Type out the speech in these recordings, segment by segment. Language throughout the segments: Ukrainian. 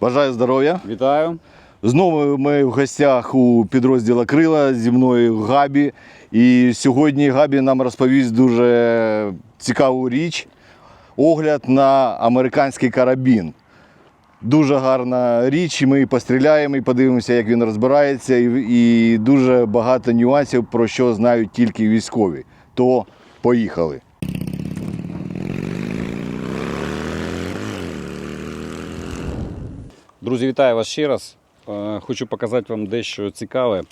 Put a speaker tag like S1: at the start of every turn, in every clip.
S1: Бажаю здоров'я.
S2: Вітаю.
S1: Знову ми в гостях у підрозділу Крила зі мною Габі. І сьогодні Габі нам розповість дуже цікаву річ огляд на американський карабін. Дуже гарна річ, і ми постріляємо і подивимося, як він розбирається, і, і дуже багато нюансів, про що знають тільки військові. То поїхали.
S2: Друзі, вітаю вас ще раз. Е, Хочу показати вам дещо цікаве.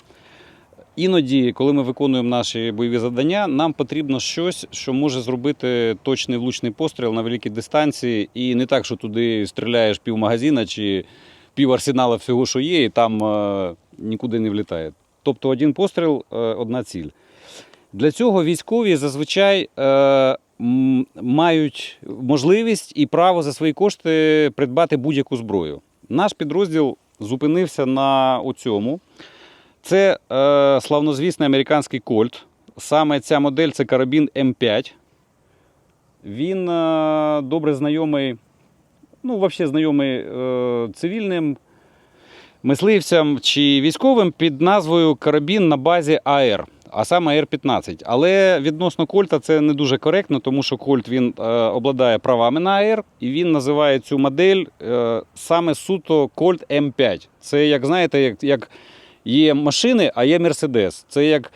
S2: Іноді, коли ми виконуємо наші бойові завдання, нам потрібно щось, що може зробити точний влучний постріл на великій дистанції, і не так, що туди стріляєш пів магазина чи пів арсенала всього, що є, і там е, нікуди не влітає. Тобто один постріл, е, одна ціль. Для цього військові зазвичай мають можливість і право за свої кошти придбати будь-яку зброю. Наш підрозділ зупинився на оцьому. Це е, славнозвісний американський кольт. Саме ця модель це карабін М5. Він е, добре знайомий, ну, взагалі знайомий е, цивільним мисливцям чи військовим під назвою карабін на базі АР, а саме АР-15. Але відносно Кольта це не дуже коректно, тому що Кольт він е, обладає правами на АР, і він називає цю модель е, саме суто Кольт М5. Це, як знаєте, як, як є машини, а є Мерседес. Це як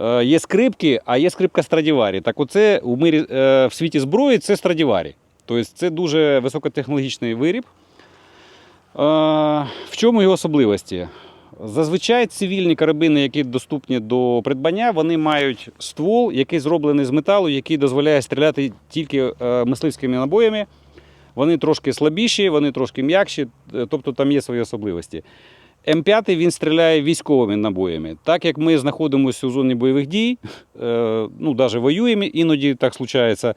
S2: е, є скрипки, а є скрипка Страдіварі. Так оце у мирі, е, в світі зброї це Страдіварі. Тобто це дуже високотехнологічний виріб. Е, В чому його особливості? Зазвичай цивільні карабини, які доступні до придбання, вони мають ствол, який зроблений з металу, який дозволяє стріляти тільки е, мисливськими набоями. Вони трошки слабіші, вони трошки м'якші, е, тобто там є свої особливості. М5 він стріляє військовими набоями. Так як ми знаходимося у зоні бойових дій, е, ну навіть воюємо, іноді так случається.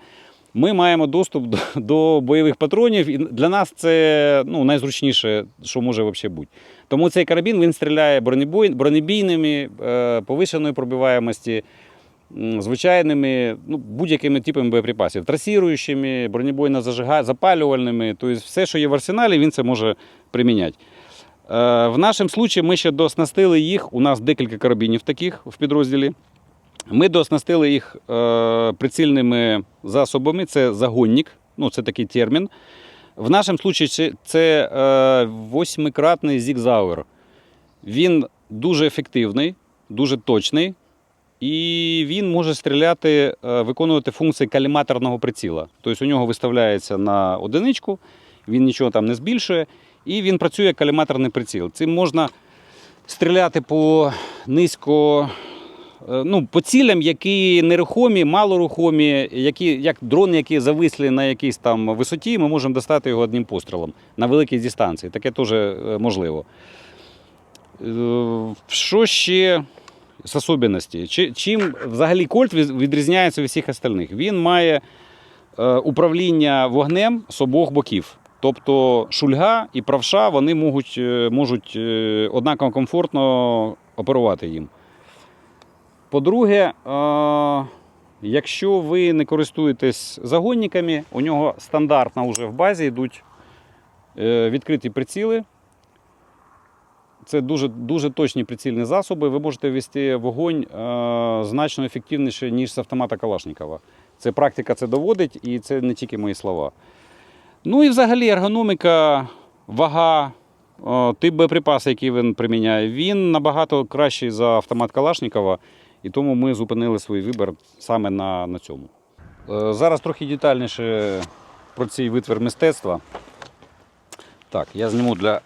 S2: Ми маємо доступ до, до бойових патронів, і для нас це ну, найзручніше, що може взагалі бути. Тому цей карабін він стріляє бронебійними, е, повишеної пробиваємості, звичайними, ну, будь-якими типами боєприпасів, трасіруючими, бронебойно запалювальними. Тобто все, що є в арсеналі, він це може приміняти. Е, В нашому випадку ми ще дооснастили їх. У нас декілька карабінів таких в підрозділі. Ми дооснастили їх е, прицільними засобами. Це загонник, ну це такий термін. В нашому випадку це- е, восьмикратний зігзауер. Він дуже ефективний, дуже точний, і він може стріляти, е, виконувати функції каліматорного приціла. Тобто у нього виставляється на одиничку, він нічого там не збільшує, і він працює як каліматорний приціл. Цим можна стріляти по низько. Е, Ну, по цілям, які нерухомі, малорухомі, які, як дрони, які зависли на якійсь там висоті, ми можемо достати його одним пострілом на великій дистанції. Таке теж е, можливо. Е, Що ще з особливості? Чим взагалі кольт відрізняється від всіх остальних? Він має управління вогнем з обох боків. Тобто шульга і правша вони можуть, можуть однаково комфортно оперувати їм. По-друге, е, якщо ви не користуєтесь загонниками, у нього стандартно вже в базі йдуть е, відкриті приціли. Це дуже, дуже точні прицільні засоби. Ви можете вести вогонь е, значно ефективніше, ніж з автомата Калашникова. Це практика це доводить, і це не тільки мої слова. Ну і взагалі ергономіка, вага, тип боєприпасу, який він приміняє, він набагато кращий за автомат Калашникова, і тому ми зупинили свій вибір саме на, на цьому. Е, Зараз трохи детальніше про цей витвір мистецтва. Так, я зніму для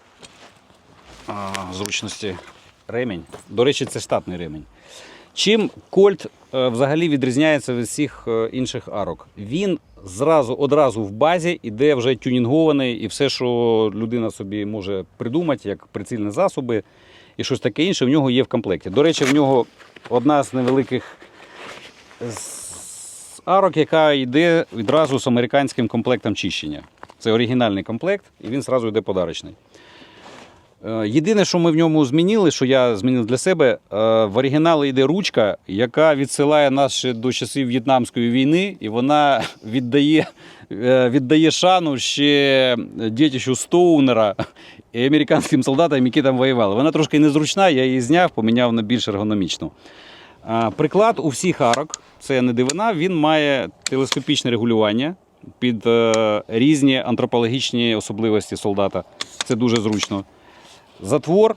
S2: зручності ремінь. До речі, це штатний ремінь. Чим Кольт е, взагалі відрізняється від всіх е, інших арок? Він зразу одразу в базі іде вже тюнінгований, і все, що людина собі може придумати, як прицільні засоби і щось таке інше, в нього є в комплекті. До речі, в нього одна з невеликих арок, яка йде відразу з американським комплектом чищення. Це оригінальний комплект, і він зразу йде подарочний. Е, Єдине, що ми в ньому змінили, що я змінив для себе, е, в оригіналі йде ручка, яка відсилає нас ще до часів В'єтнамської війни, і вона віддає, е, віддає шану ще дітищу Стоунера і американським солдатам, які там воювали. Вона трошки незручна, я її зняв, поміняв на більш ергономічну. Приклад у всіх арок, це не дивина, він має телескопічне регулювання під різні антропологічні особливості солдата. Це дуже зручно. Затвор,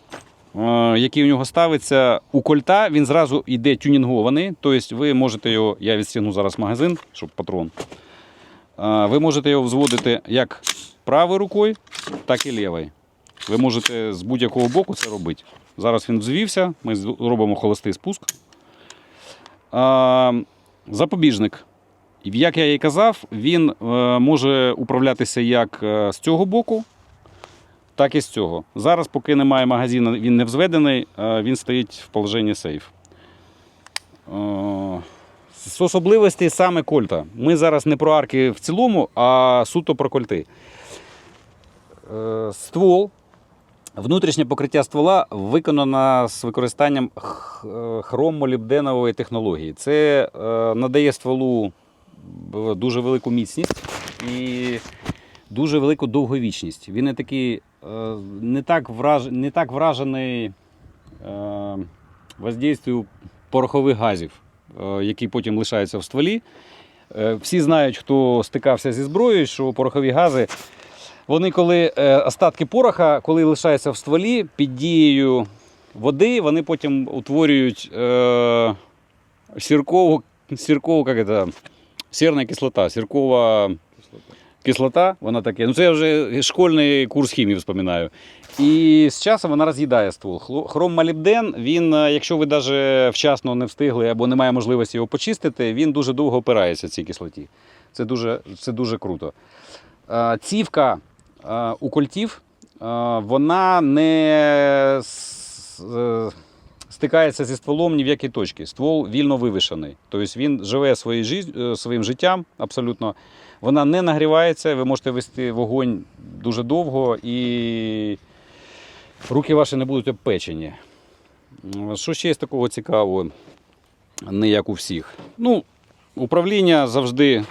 S2: е, який у нього ставиться у кольта, він зразу йде тюнінгований. Тобто ви можете його, я відстігну зараз магазин, щоб патрон. Е, Ви можете його взводити як правою рукою, так і лівою. Ви можете з будь-якого боку це робити. Зараз він взвівся, ми робимо холостий спуск. Запобіжник. Як я і казав, він е, може управлятися як е, з цього боку, так і з цього. Зараз, поки немає магазину, він не взведений, він стоїть в положенні сейф. З особливостей саме кольта. Ми зараз не про арки в цілому, а суто про кольти. Е, Ствол Внутрішнє покриття ствола виконано з використанням е, хромолібденової технології. Це е, надає стволу дуже велику міцність і дуже велику довговічність. Він не такий не так, враж, не так вражений е, воздействию порохових газів, е, які потім лишаються в стволі. Е, Всі знають, хто стикався зі зброєю, що порохові гази вони, коли е, остатки пороха, коли лишаються в стволі, під дією води, вони потім утворюють е, сіркову, сіркову, як це, сірна кислота, сіркова кислота, вона таке. Ну це я вже школьний курс хімії вспоминаю. І з часом вона роз'їдає ствол. Хроммолібден, він, е, якщо ви навіть вчасно не встигли або немає можливості його почистити, він дуже довго опирається цій кислоті. Це дуже, це дуже круто. Е, Цівка е, у кольтів, вона не стикається зі стволом ні в якій точці. Ствол вільно вивишений. Тобто він живе своїм життям абсолютно. Вона не нагрівається, ви можете вести вогонь дуже довго і руки ваші не будуть обпечені. Що ще є такого цікавого? Не як у всіх. Ну, управління завжди,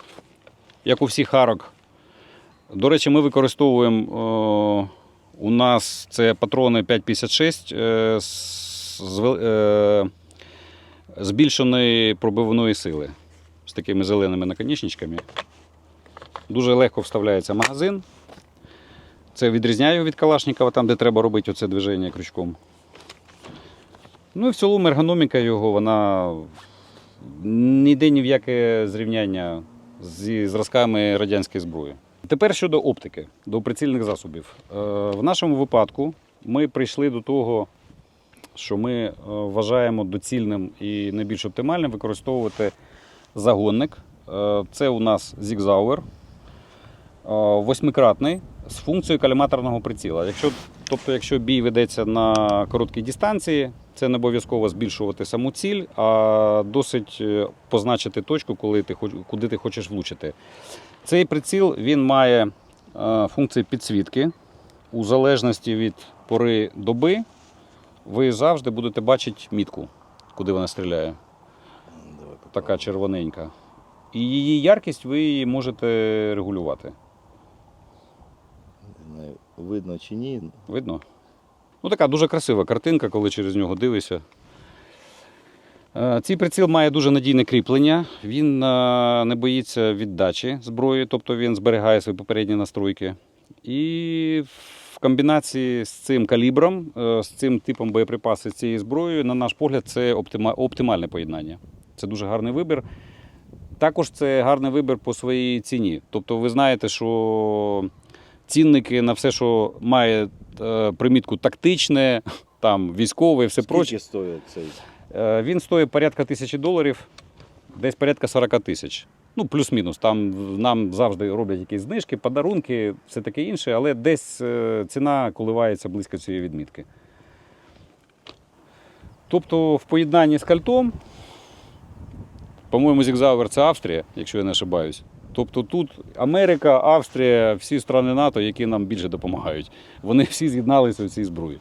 S2: як у всіх арок, до речі, ми використовуємо. У нас це патрони 5,56 е, з, е, збільшеної пробивної сили з такими зеленими наконечничками. Дуже легко вставляється магазин. Це відрізняє від Калашникова, там, де треба робити оце движення крючком. Ну і в цілому ергономіка його, вона ніде ні в яке зрівняння зі зразками радянської зброї. Тепер щодо оптики, до прицільних засобів. Е, В нашому випадку ми прийшли до того, що ми е, вважаємо доцільним і найбільш оптимальним використовувати загонник. Е, Це у нас е, восьмикратний з функцією каліматорного приціла. Якщо, тобто, якщо бій ведеться на короткій дистанції, це не обов'язково збільшувати саму ціль, а досить е, позначити точку, коли ти, куди ти хочеш влучити. Цей приціл він має е, функції підсвітки. У залежності від пори доби, ви завжди будете бачити мітку, куди вона стріляє. Така червоненька. І її яркість ви можете регулювати.
S1: Видно чи ні.
S2: Видно? Ну, така дуже красива картинка, коли через нього дивишся. Е, Цей приціл має дуже надійне кріплення. Він е, не боїться віддачі зброї, тобто він зберігає свої попередні настройки. І в комбінації з цим калібром, е, з цим типом боєприпасів, з цією зброєю, на наш погляд, це оптимальне поєднання. Це дуже гарний вибір. Також це гарний вибір по своїй ціні. Тобто, ви знаєте, що цінники на все, що має е, примітку тактичне, там військове і все проче.
S1: Скільки стоїть цей?
S2: Е, Він стоїть порядка тисячі доларів, десь порядка 40 тисяч. Ну, плюс-мінус. Там нам завжди роблять якісь знижки, подарунки, все таке інше, але десь е, ціна коливається близько цієї відмітки. Тобто в поєднанні з кальтом, по-моєму, Зігзауер це Австрія, якщо я не ошибаюсь, Тобто тут Америка, Австрія, всі країни НАТО, які нам більше допомагають. Вони всі з'єдналися в цій зброї.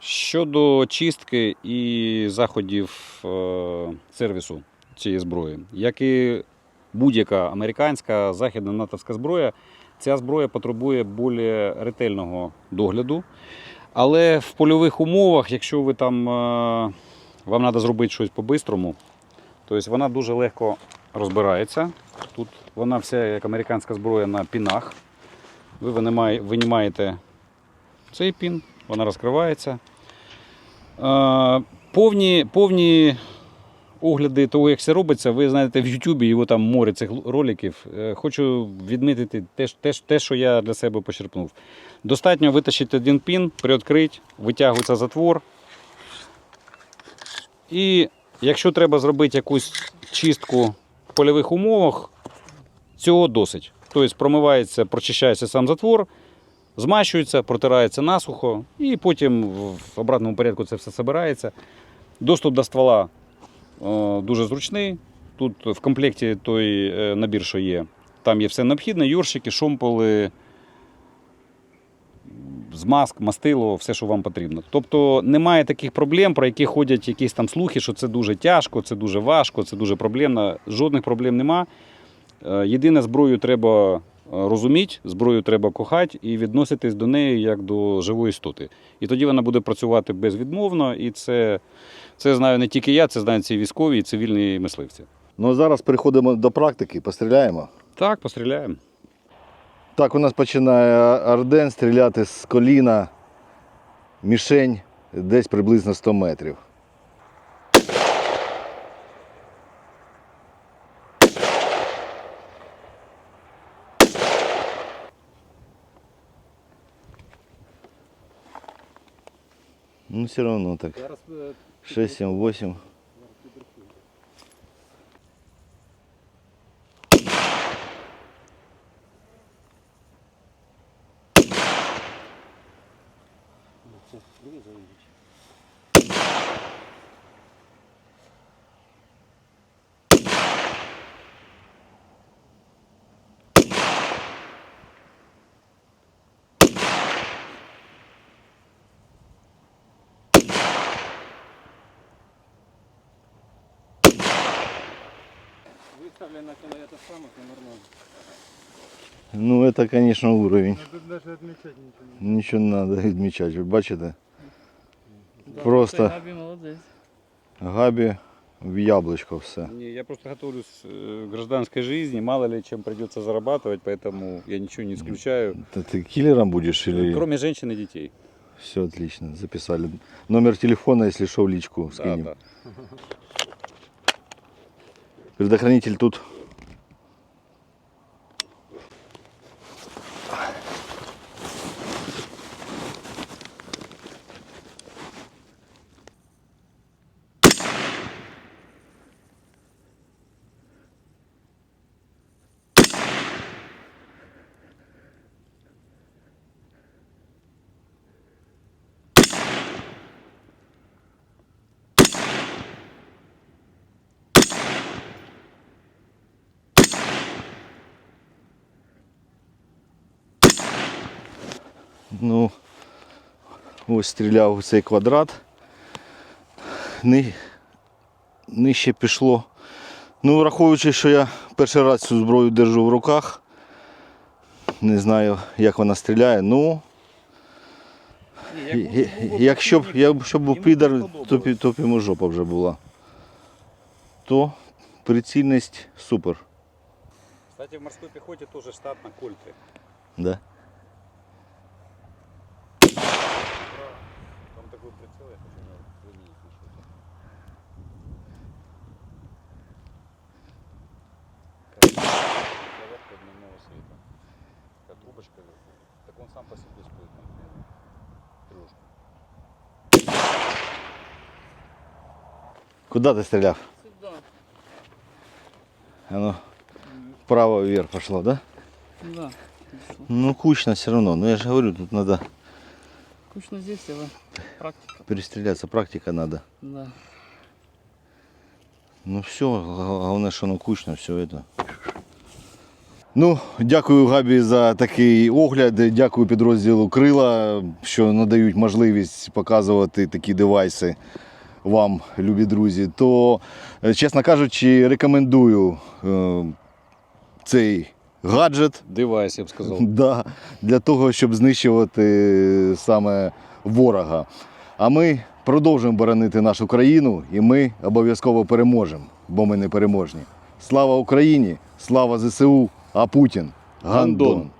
S2: Щодо чистки і заходів е, сервісу цієї зброї, як і будь-яка американська західна натовська зброя, ця зброя потребує більш ретельного догляду. Але в польових умовах, якщо ви там е, вам треба зробити щось по-бистрому, тобто вона дуже легко розбирається. Тут вона вся як американська зброя на пінах. Ви винімаєте цей пін, вона розкривається. Е, повні, повні огляди того, як це робиться, ви знаєте в Ютубі, його там море цих роликів. Е, Хочу відмітити те, те, те, що я для себе почерпнув. Достатньо витащити один пін, приоткрити, витягується затвор. І якщо треба зробити якусь чистку в польових умовах, цього досить. Тобто промивається, прочищається сам затвор, змащується, протирається насухо, і потім в обратному порядку це все збирається. Доступ до ствола е, дуже зручний. Тут в комплекті той е, набір, що є, там є все необхідне: йоршики, шомполи, змазк, мастило, все, що вам потрібно. Тобто немає таких проблем, про які ходять якісь там слухи, що це дуже тяжко, це дуже важко, це дуже проблемно. Жодних проблем нема. Е, Єдине, зброю треба е, розуміти, зброю треба кохати і відноситись до неї як до живої істоти. І тоді вона буде працювати безвідмовно, і це, це знаю не тільки я, це знають ці військові і цивільні мисливці.
S1: Ну а зараз переходимо до практики, постріляємо.
S2: Так, постріляємо.
S1: Так, у нас починає Арден стріляти з коліна. Мішень десь приблизно 100 метрів. Ну, все равно так. 6, 7, 8.
S2: Выставлено около это самых нормально.
S1: Ну, это, конечно, уровень.
S3: Тут даже отмечать ничего не
S1: Нічого не треба відмічати. Ви бачите? Просто
S3: Габі молодець.
S1: габі в яблучко все.
S2: Не, я просто готовлюсь э, к гражданской жизни, мало ли чем придется зарабатывать, поэтому я ничего не исключаю,
S1: Та Ты киллером будешь или...
S2: кроме женщин и детей.
S1: Все отлично, записали. Номер телефона, если что, в личку
S2: Да,
S1: скинем.
S2: да.
S1: Предохранитель тут. Ну, ось стріляв у цей квадрат. Ни... Нижче пішло. Ну, враховуючи, що я перший раз цю зброю держу в руках. Не знаю, як вона стріляє. Ну, якщо б, якщо б був підар, то, то йому жопа вже була. То прицільність супер.
S2: Кстати, в морской пехоте тоже штатно кольты.
S1: Да?
S2: Там такой прицел, я хочу на заменить на что-то. Зарядка дневного света. Такая трубочка вверху. Так он сам по себе стоит там трешку.
S1: Куди ти стріляв?
S3: Сюди.
S1: Оно вправо вверх пошло, да?
S3: Да.
S1: Ну, кучно все равно. Ну, я же говорю, тут надо
S3: Кучно здесь, але практика.
S1: перестреляться, практика надо.
S3: Да.
S1: Ну, все, главное, что оно кучно, все это. Ну, дякую Габі за такий огляд. Дякую підрозділу Крила, що надають можливість показувати такі девайси вам, любі друзі. То, е, чесно кажучи, рекомендую е, цей гаджет
S2: Девайс, я б сказав.
S1: да, для того, щоб знищувати саме ворога. А ми продовжуємо боронити нашу країну і ми обов'язково переможемо, бо ми не переможні. Слава Україні! Слава ЗСУ! А Путін гандон!
S2: Гандон.